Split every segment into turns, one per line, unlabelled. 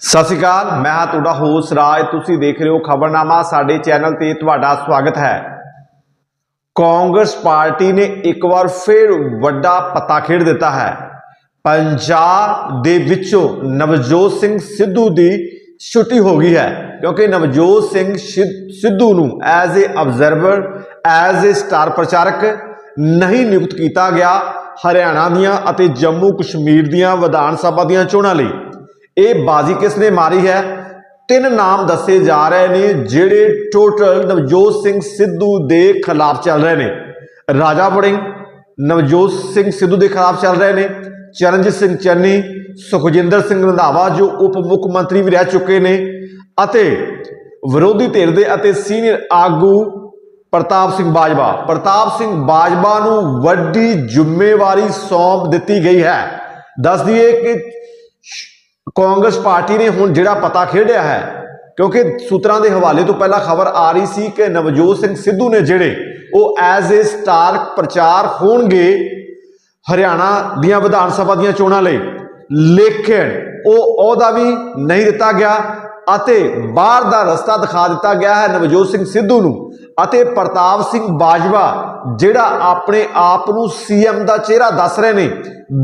ਸਤਿ ਸ਼੍ਰੀ ਅਕਾਲ, ਮੈਂ ਹਾਂ ਤੁਹਾਡਾ ਹੋਸਟ ਰਾਜ। ਤੁਸੀਂ ਦੇਖ ਰਹੇ ਹੋ ਖਬਰਨਾਮਾ, ਸਾਡੇ ਚੈਨਲ ਤੇ ਤੁਹਾਡਾ ਸਵਾਗਤ ਹੈ। ਕਾਂਗਰਸ ਪਾਰਟੀ ਨੇ ਇੱਕ ਵਾਰ ਫਿਰ ਵੱਡਾ ਪਤਾ ਖੇਡ ਦਿੱਤਾ ਹੈ। ਪੰਜਾਬ ਦੇ ਵਿੱਚੋਂ ਨਵਜੋਤ ਸਿੰਘ ਸਿੱਧੂ ਦੀ ਛੁੱਟੀ ਹੋ ਗਈ ਹੈ, ਕਿਉਂਕਿ ਨਵਜੋਤ ਸਿੰਘ ਸਿ- ਸਿੱਧੂ ਨੂੰ as a observer as a star ਪ੍ਰਚਾਰਕ ਨਹੀਂ ਨਿਯੁਕਤ ਕੀਤਾ ਗਿਆ ਹਰਿਆਣਾ ਦੀਆਂ ਅਤੇ ਜੰਮੂ ਕਸ਼ਮੀਰ ਦੀਆਂ ਵਿਧਾਨ ਸਭਾ ਦੀਆਂ ਚੋਣਾਂ ਲਈ। ਇਹ ਬਾਜ਼ੀ ਕਿਸ ਨੇ ਮਾਰੀ ਹੈ? ਤਿੰਨ ਨਾਮ ਦੱਸੇ ਜਾ ਰਹੇ ਨੇ, ਜਿਹੜੇ ਟੋਟਲ ਨਵਜੋਤ ਸਿੰਘ ਸਿੱਧੂ ਦੇ ਖਿਲਾਫ ਚੱਲ ਰਹੇ ਨੇ। ਰਾਜਾ ਬੜਿੰਗ ਨਵਜੋਤ ਸਿੰਘ ਸਿੱਧੂ ਦੇ ਖਿਲਾਫ ਚੱਲ ਰਹੇ ਨੇ। ਚਰਨਜੀਤ ਸਿੰਘ ਚੰਨੀ, ਸੁਖਜਿੰਦਰ ਸਿੰਘ ਰੰਧਾਵਾ, ਜੋ ਉਪ ਮੁੱਖ ਮੰਤਰੀ ਵੀ ਰਹਿ ਚੁੱਕੇ ਨੇ। ਅਤੇ ਵਿਰੋਧੀ ਧਿਰ ਦੇ ਅਤੇ ਸੀਨੀਅਰ ਆਗੂ ਪ੍ਰਤਾਪ ਸਿੰਘ ਬਾਜਵਾ। ਪ੍ਰਤਾਪ ਸਿੰਘ ਬਾਜਵਾ ਨੂੰ ਵੱਡੀ ਜ਼ਿੰਮੇਵਾਰੀ ਸੌਂਪ ਦਿੱਤੀ ਗਈ ਹੈ। ਦੱਸ ਦਈਏ ਕਿ ਕਾਂਗਰਸ ਪਾਰਟੀ ਨੇ ਹੁਣ ਜਿਹੜਾ ਪਤਾ ਖੇਡਿਆ ਹੈ, ਕਿਉਂਕਿ ਸੂਤਰਾਂ ਦੇ ਹਵਾਲੇ ਤੋਂ ਪਹਿਲਾਂ ਖਬਰ ਆ ਰਹੀ ਸੀ ਕਿ ਨਵਜੋਤ ਸਿੰਘ ਸਿੱਧੂ ਨੇ ਜਿਹੜੇ ਉਹ ਐਜ਼ ਅ ਸਟਾਰ ਪ੍ਰਚਾਰ ਹੋਣਗੇ ਹਰਿਆਣਾ ਦੀਆਂ ਵਿਧਾਨ ਸਭਾ ਦੀਆਂ ਚੋਣਾਂ ਲਈ। ਲੇਕਿਨ ਉਹ ਅਹੁਦਾ ਵੀ ਨਹੀਂ ਦਿੱਤਾ ਗਿਆ। ਅਤੇ ਬਾਹਰ ਦਾ ਰਸਤਾ ਦਿਖਾ ਦਿੱਤਾ ਗਿਆ ਹੈ ਨਵਜੋਤ ਸਿੰਘ ਸਿੱਧੂ ਨੂੰ ਅਤੇ ਪ੍ਰਤਾਪ ਸਿੰਘ ਬਾਜਵਾ, ਜਿਹੜਾ ਆਪਣੇ ਆਪ ਨੂੰ ਸੀਐਮ ਦਾ ਚਿਹਰਾ ਦੱਸ ਰਹੇ ਨੇ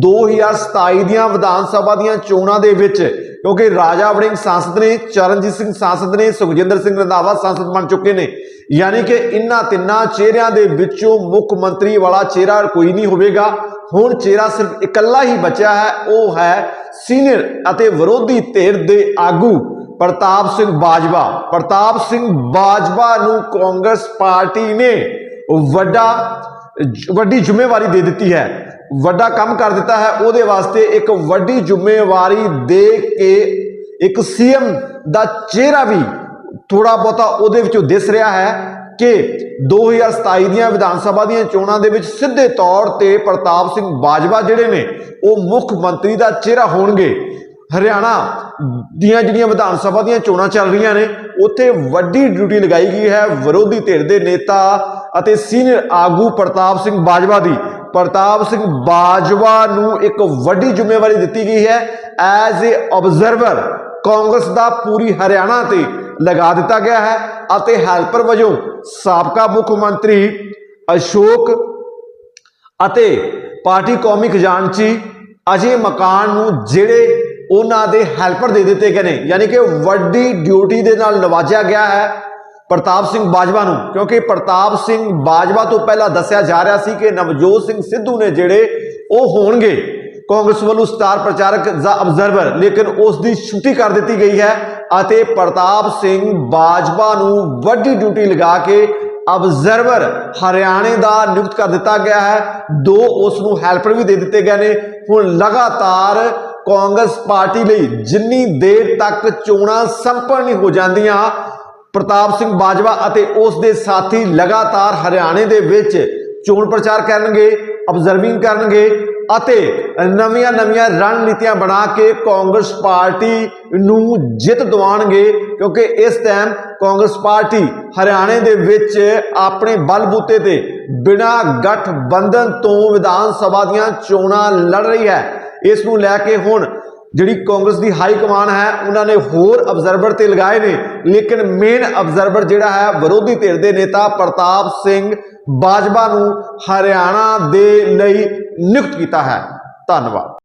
2027 ਦੀਆਂ ਵਿਧਾਨ ਸਭਾ ਦੀਆਂ ਚੋਣਾਂ ਦੇ ਵਿੱਚ, ਕਿਉਂਕਿ ਰਾਜਾ ਵੜਿੰਗ ਸੰਸਦ ਨੇ, ਚਰਨਜੀਤ ਸਿੰਘ ਸੰਸਦ ਨੇ, ਸੁਖਜਿੰਦਰ ਸਿੰਘ ਰੰਧਾਵਾ ਸੰਸਦ ਬਣ ਚੁੱਕੇ ਨੇ। ਯਾਨੀ ਕਿ ਇਨ੍ਹਾਂ ਤਿੰਨਾਂ ਚਿਹਰਿਆਂ ਦੇ ਵਿੱਚੋਂ ਮੁੱਖ ਮੰਤਰੀ ਵਾਲਾ ਚਿਹਰਾ ਕੋਈ ਨਹੀਂ ਹੋਵੇਗਾ। ਹੁਣ ਚਿਹਰਾ ਸਿਰਫ ਇਕੱਲਾ ਹੀ ਬਚਿਆ ਹੈ, ਉਹ ਹੈ ਸੀਨੀਅਰ ਅਤੇ ਵਿਰੋਧੀ ਧਿਰ ਦੇ ਆਗੂ ਪ੍ਰਤਾਪ ਸਿੰਘ ਬਾਜਵਾ, ਪ੍ਰਤਾਪ ਸਿੰਘ ਬਾਜਵਾ ਨੂੰ ਕਾਂਗਰਸ ਪਾਰਟੀ ਨੇ ਵੱਡਾ, ਵੱਡੀ ਜ਼ਿੰਮੇਵਾਰੀ ਦੇ ਦਿੱਤੀ ਹੈ। ਵੱਡਾ ਕੰਮ ਕਰ ਦਿੱਤਾ ਹੈ। ਉਹਦੇ ਵਾਸਤੇ ਇੱਕ ਵੱਡੀ ਜ਼ਿੰਮੇਵਾਰੀ ਦੇ ਕੇ ਇੱਕ ਸੀਐਮ ਦਾ ਚਿਹਰਾ ਵੀ ਥੋੜਾ ਬਹੁਤਾ ਉਹਦੇ ਵਿੱਚੋਂ ਦਿਸ ਰਿਹਾ ਹੈ ਕਿ 2027 ਦੀਆਂ ਵਿਧਾਨ ਸਭਾ ਦੀਆਂ ਚੋਣਾਂ ਦੇ ਵਿੱਚ ਸਿੱਧੇ ਤੌਰ ਤੇ ਪ੍ਰਤਾਪ ਸਿੰਘ ਬਾਜਵਾ ਜਿਹੜੇ ਨੇ, ਉਹ ਮੁੱਖ ਮੰਤਰੀ ਦਾ ਚਿਹਰਾ ਹੋਣਗੇ। ਹਰਿਆਣਾ ਦੀਆਂ ਜਿਹੜੀਆਂ ਵਿਧਾਨ ਸਭਾ ਦੀਆਂ ਚੋਣਾਂ ਚੱਲ ਰਹੀਆਂ ਨੇ, ਉੱਥੇ ਵੱਡੀ ਡਿਊਟੀ ਲਗਾਈ ਗਈ ਹੈ ਵਿਰੋਧੀ ਧਿਰ ਦੇ ਨੇਤਾ ਅਤੇ ਸੀਨੀਅਰ ਆਗੂ ਪ੍ਰਤਾਪ ਸਿੰਘ ਬਾਜਵਾ ਦੀ। ਪ੍ਰਤਾਪ ਸਿੰਘ ਬਾਜਵਾ ਨੂੰ ਇੱਕ ਵੱਡੀ ਜ਼ਿੰਮੇਵਾਰੀ ਦਿੱਤੀ ਗਈ ਹੈ। ਐਜ਼ ਅ ਆਬਜ਼ਰਵਰ ਕਾਂਗਰਸ ਦਾ ਪੂਰੀ ਹਰਿਆਣਾ ਤੇ ਲਗਾ ਦਿੱਤਾ ਗਿਆ ਹੈ ਅਤੇ ਹੈਲਪਰ ਵਜੋਂ ਸਾਬਕਾ ਮੁੱਖ ਮੰਤਰੀ ਅਸ਼ੋਕ ਅਤੇ ਪਾਰਟੀ ਕੌਮੀ ਖਜ਼ਾਨਚੀ ਅਜੇ ਮਕਾਨ ਨੂੰ ਜਿਹੜੇ ਉਹਨਾਂ ਦੇ ਹੈਲਪਰ ਦੇ ਦਿੱਤੇ ਗਏ ਨੇ। ਯਾਨੀ ਕਿ ਵੱਡੀ ਡਿਊਟੀ ਦੇ ਨਾਲ ਨਵਾਜਿਆ ਗਿਆ ਹੈ ਪ੍ਰਤਾਪ ਸਿੰਘ ਬਾਜਵਾ ਨੂੰ। ਕਿਉਂਕਿ ਪ੍ਰਤਾਪ ਸਿੰਘ ਬਾਜਵਾ ਤੋਂ ਪਹਿਲਾਂ ਦੱਸਿਆ ਜਾ ਰਿਹਾ ਸੀ ਕਿ ਨਵਜੋਤ ਸਿੰਘ ਸਿੱਧੂ ਨੇ ਜਿਹੜੇ ਉਹ ਹੋਣਗੇ, ਕਾਂਗਰਸ ਵੱਲੋਂ ਸਟਾਰ ਪ੍ਰਚਾਰਕ ਜਾਂ ਅਬਜ਼ਰਵਰ ਲੇਕਿਨ ਉਸ ਦੀ ਛੁੱਟੀ ਕਰ ਦਿੱਤੀ ਗਈ ਹੈ ਅਤੇ ਪ੍ਰਤਾਪ ਸਿੰਘ ਬਾਜਵਾ ਨੂੰ ਵੱਡੀ ਡਿਊਟੀ ਲਗਾ ਕੇ ਅਬਜ਼ਰਵਰ ਹਰਿਆਣੇ ਦਾ ਨਿਯੁਕਤ ਕਰ ਦਿੱਤਾ ਗਿਆ ਹੈ। ਦੋ ਉਸ ਨੂੰ ਹੈਲਪਰ ਵੀ ਦੇ ਦਿੱਤੇ ਗਏ ਨੇ। ਹੁਣ ਲਗਾਤਾਰ ਕਾਂਗਰਸ ਪਾਰਟੀ ਲਈ ਜਿੰਨੀ ਦੇਰ ਤੱਕ ਚੋਣਾਂ ਸੰਪੰਨ ਨਹੀਂ ਹੋ ਜਾਂਦੀਆਂ, ਪ੍ਰਤਾਪ ਸਿੰਘ ਬਾਜਵਾ ਅਤੇ ਉਸ ਦੇ ਸਾਥੀ ਲਗਾਤਾਰ ਹਰਿਆਣੇ ਦੇ ਵਿੱਚ ਚੋਣ ਪ੍ਰਚਾਰ ਕਰਨਗੇ ਅਬਜ਼ਰਵਿੰਗ ਕਰਨਗੇ ਅਤੇ ਨਵੀਆਂ ਨਵੀਆਂ ਰਣਨੀਤੀਆਂ ਬਣਾ ਕੇ ਕਾਂਗਰਸ ਪਾਰਟੀ ਨੂੰ ਜਿੱਤ ਦਿਵਾਉਣਗੇ ਕਿਉਂਕਿ ਇਸ ਟਾਈਮ ਕਾਂਗਰਸ ਪਾਰਟੀ ਹਰਿਆਣੇ ਦੇ ਵਿੱਚ ਆਪਣੇ ਬਲਬੂਤੇ ਤੇ ਬਿਨਾਂ ਗੱਠ ਬੰਧਨ ਤੋਂ ਵਿਧਾਨ ਸਭਾ ਦੀਆਂ ਚੋਣਾਂ ਲੜ ਰਹੀ ਹੈ। ਇਸ ਨੂੰ ਲੈ ਕੇ ਹੁਣ ਜਿਹੜੀ ਕਾਂਗਰਸ ਦੀ ਹਾਈ ਕਮਾਨ ਹੈ, ਉਹਨਾਂ ਨੇ ਹੋਰ ਅਬਜ਼ਰਵਰ ਤੇ ਲਗਾਏ ਨੇ। ਲੇਕਿਨ ਮੇਨ ਅਬਜ਼ਰਵਰ ਜਿਹੜਾ ਹੈ, ਵਿਰੋਧੀ ਧਿਰ ਦੇ ਨੇਤਾ ਪ੍ਰਤਾਪ ਸਿੰਘ ਬਾਜਵਾ ਨੂੰ ਹਰਿਆਣਾ ਦੇ ਲਈ ਨਿਯੁਕਤ ਕੀਤਾ ਹੈ। ਧੰਨਵਾਦ।